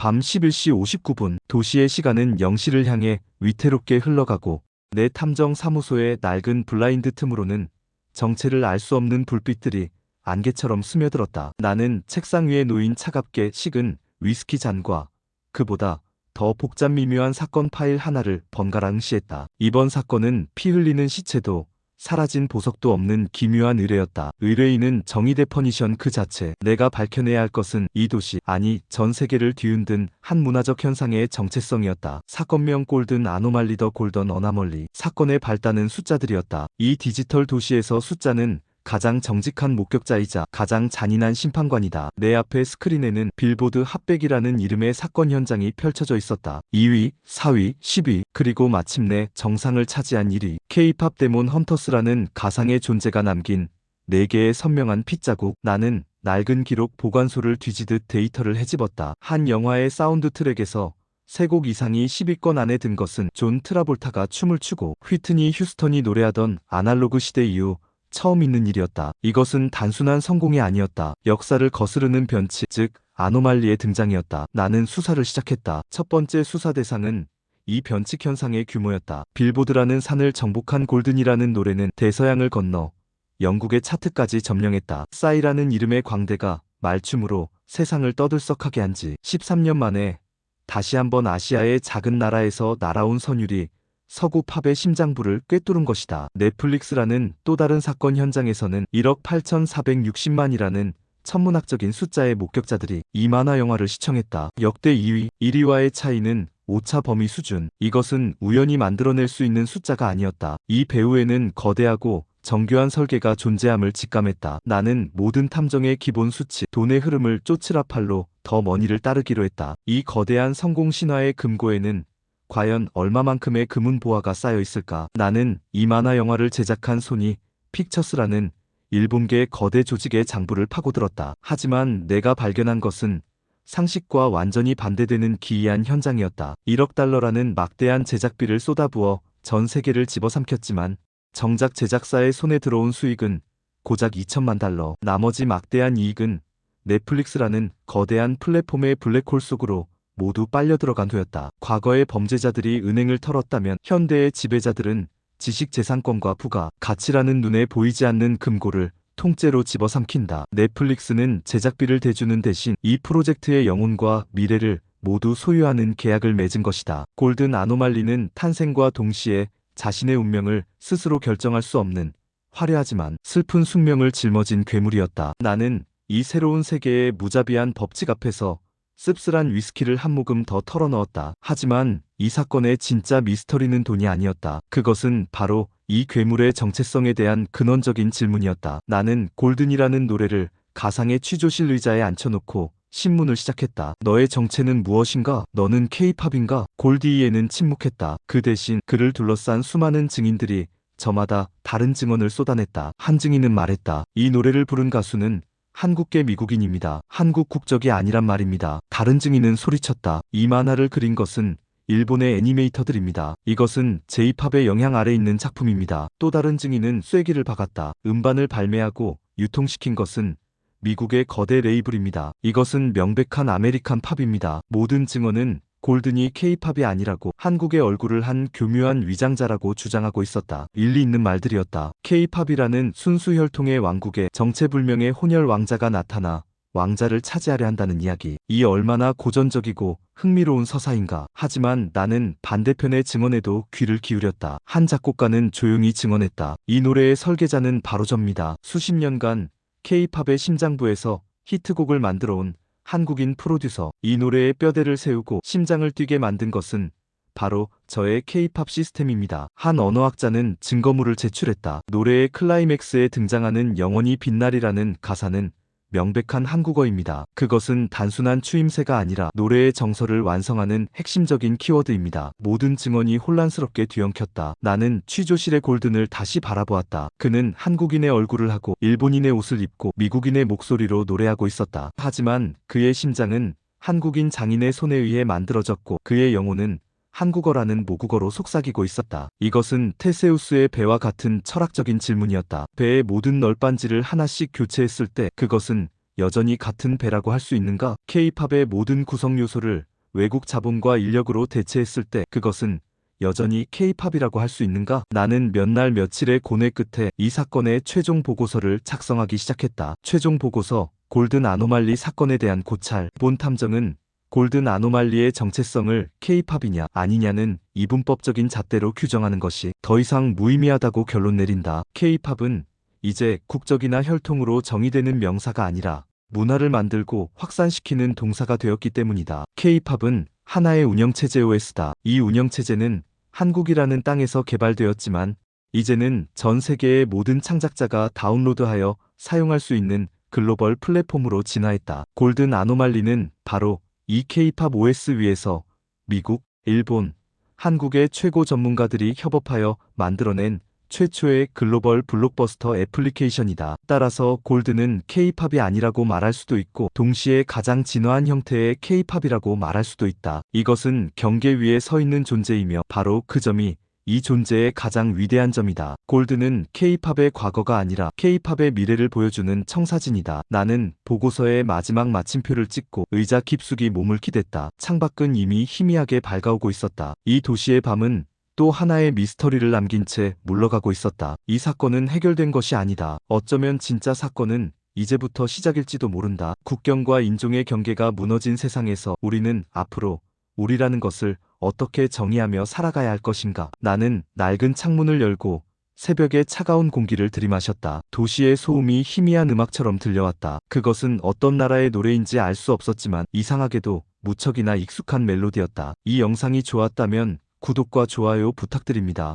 밤 11시 59분 도시의 시간은 0시를 향해 위태롭게 흘러가고 내 탐정 사무소의 낡은 블라인드 틈으로는 정체를 알 수 없는 불빛들이 안개처럼 스며들었다. 나는 책상 위에 놓인 차갑게 식은 위스키 잔과 그보다 더 복잡 미묘한 사건 파일 하나를 번갈아 응시했다. 이번 사건은 피 흘리는 시체도 사라진 보석도 없는 기묘한 의뢰였다. 의뢰인은 정의대 퍼니션 그 자체. 내가 밝혀내야 할 것은 이 도시, 아니 전 세계를 뒤흔든 한 문화적 현상의 정체성이었다. 사건명 골든 아노말리 더 골던 어나멀리. 사건의 발단은 숫자들이었다. 이 디지털 도시에서 숫자는 가장 정직한 목격자이자 가장 잔인한 심판관이다. 내 앞에 스크린에는 빌보드 핫백이라는 이름의 사건 현장이 펼쳐져 있었다. 2위, 4위, 10위, 그리고 마침내 정상을 차지한 1위. K-팝 데몬 헌터스라는 가상의 존재가 남긴 4개의 선명한 핏자국. 나는 낡은 기록 보관소를 뒤지듯 데이터를 헤집었다. 한 영화의 사운드 트랙에서 세곡 이상이 10위권 안에 든 것은 존 트라볼타가 춤을 추고 휘트니 휴스턴이 노래하던 아날로그 시대 이후 처음 있는 일이었다. 이것은 단순한 성공이 아니었다. 역사를 거스르는 변치, 즉 아노말리의 등장이었다. 나는 수사를 시작했다. 첫 번째 수사 대상은 이 변칙 현상의 규모였다. 빌보드라는 산을 정복한 골든이라는 노래는 대서양을 건너 영국의 차트까지 점령했다. 싸이라는 이름의 광대가 말춤으로 세상을 떠들썩하게 한 지 13년 만에 다시 한번 아시아의 작은 나라에서 날아온 선율이 서구 팝의 심장부를 꿰뚫은 것이다. 넷플릭스라는 또 다른 사건 현장에서는 1억 8,460만이라는 천문학적인 숫자의 목격자들이 이 만화 영화를 시청했다. 역대 2위, 1위와의 차이는 오차 범위 수준. 이것은 우연히 만들어낼 수 있는 숫자가 아니었다. 이 배우에는 거대하고 정교한 설계가 존재함을 직감했다. 나는 모든 탐정의 기본 수치, 돈의 흐름을 쫓으라 팔로 더 머니를 따르기로 했다. 이 거대한 성공 신화의 금고에는 과연 얼마만큼의 금은 보화가 쌓여 있을까? 나는 이 만화 영화를 제작한 소니 픽처스라는 일본계 거대 조직의 장부를 파고들었다. 하지만 내가 발견한 것은 상식과 완전히 반대되는 기이한 현장이었다. 1억 달러라는 막대한 제작비를 쏟아부어 전 세계를 집어삼켰지만 정작 제작사의 손에 들어온 수익은 고작 2천만 달러. 나머지 막대한 이익은 넷플릭스라는 거대한 플랫폼의 블랙홀 속으로 모두 빨려 들어간 후였다. 과거의 범죄자들이 은행을 털었다면 현대의 지배자들은 지식 재산권과 부가, 가치라는 눈에 보이지 않는 금고를 통째로 집어삼킨다. 넷플릭스는 제작비를 대주는 대신 이 프로젝트의 영혼과 미래를 모두 소유하는 계약을 맺은 것이다. 골든 아노말리는 탄생과 동시에 자신의 운명을 스스로 결정할 수 없는 화려하지만 슬픈 숙명을 짊어진 괴물이었다. 나는 이 새로운 세계의 무자비한 법칙 앞에서 씁쓸한 위스키를 한 모금 더 털어넣었다. 하지만 이 사건의 진짜 미스터리는 돈이 아니었다. 그것은 바로 이 괴물의 정체성에 대한 근원적인 질문이었다. 나는 골든이라는 노래를 가상의 취조실 의자에 앉혀놓고 신문을 시작했다. 너의 정체는 무엇인가? 너는 케이팝인가? 골디에는 침묵했다. 그 대신 그를 둘러싼 수많은 증인들이 저마다 다른 증언을 쏟아냈다. 한 증인은 말했다. 이 노래를 부른 가수는 한국계 미국인입니다. 한국 국적이 아니란 말입니다. 다른 증인은 소리쳤다. 이 만화를 그린 것은 일본의 애니메이터들입니다. 이것은 제이팝의 영향 아래 있는 작품입니다. 또 다른 증인은 쐐기를 박았다. 음반을 발매하고 유통시킨 것은 미국의 거대 레이블입니다. 이것은 명백한 아메리칸 팝입니다. 모든 증언은 골든이 케이팝이 아니라고 한국의 얼굴을 한 교묘한 위장자라고 주장하고 있었다. 일리 있는 말들이었다. 케이팝이라는 순수 혈통의 왕국에 정체불명의 혼혈 왕자가 나타나 왕자를 차지하려 한다는 이야기. 이 얼마나 고전적이고 흥미로운 서사인가. 하지만 나는 반대편의 증언에도 귀를 기울였다. 한 작곡가는 조용히 증언했다. 이 노래의 설계자는 바로 접니다. 수십 년간 케이팝의 심장부에서 히트곡을 만들어온 한국인 프로듀서 이 노래에 뼈대를 세우고 심장을 뛰게 만든 것은 바로 저의 케이팝 시스템입니다. 한 언어학자는 증거물을 제출했다. 노래의 클라이맥스에 등장하는 영원히 빛날이라는 가사는 명백한 한국어입니다. 그것은 단순한 추임새가 아니라 노래의 정서를 완성하는 핵심적인 키워드입니다. 모든 증언이 혼란스럽게 뒤엉켰다. 나는 취조실의 골든을 다시 바라보았다. 그는 한국인의 얼굴을 하고 일본인의 옷을 입고 미국인의 목소리로 노래하고 있었다. 하지만 그의 심장은 한국인 장인의 손에 의해 만들어졌고 그의 영혼은 한국어라는 모국어로 속삭이고 있었다. 이것은 테세우스의 배와 같은 철학적인 질문이었다. 배의 모든 널빤지를 하나씩 교체했을 때 그것은 여전히 같은 배라고 할 수 있는가? K-팝의 모든 구성 요소를 외국 자본과 인력으로 대체했을 때 그것은 여전히 K-팝이라고 할 수 있는가? 나는 몇 날 며칠의 고뇌 끝에 이 사건의 최종 보고서를 작성하기 시작했다. 최종 보고서 골든 아노말리 사건에 대한 고찰. 본 탐정은 골든 아노말리의 정체성을 K-팝이냐 아니냐는 이분법적인 잣대로 규정하는 것이 더 이상 무의미하다고 결론 내린다. K-팝은 이제 국적이나 혈통으로 정의되는 명사가 아니라 문화를 만들고 확산시키는 동사가 되었기 때문이다. K-팝은 하나의 운영체제 OS다. 이 운영체제는 한국이라는 땅에서 개발되었지만 이제는 전 세계의 모든 창작자가 다운로드하여 사용할 수 있는 글로벌 플랫폼으로 진화했다. 골든 아노말리는 바로 이 K-팝 OS 위에서 미국, 일본, 한국의 최고 전문가들이 협업하여 만들어낸 최초의 글로벌 블록버스터 애플리케이션이다. 따라서 골드는 K-팝이 아니라고 말할 수도 있고 동시에 가장 진화한 형태의 K-팝이라고 말할 수도 있다. 이것은 경계 위에 서 있는 존재이며 바로 그 점이 이 존재의 가장 위대한 점이다. 골드는 K-팝의 과거가 아니라 K-팝의 미래를 보여주는 청사진이다. 나는 보고서의 마지막 마침표를 찍고 의자 깊숙이 몸을 기댔다. 창밖은 이미 희미하게 밝아오고 있었다. 이 도시의 밤은 또 하나의 미스터리를 남긴 채 물러가고 있었다. 이 사건은 해결된 것이 아니다. 어쩌면 진짜 사건은 이제부터 시작일지도 모른다. 국경과 인종의 경계가 무너진 세상에서 우리는 앞으로 우리라는 것을 어떻게 정의하며 살아가야 할 것인가. 나는 낡은 창문을 열고 새벽의 차가운 공기를 들이마셨다. 도시의 소음이 희미한 음악처럼 들려왔다. 그것은 어떤 나라의 노래인지 알 수 없었지만 이상하게도 무척이나 익숙한 멜로디였다. 이 영상이 좋았다면 구독과 좋아요 부탁드립니다.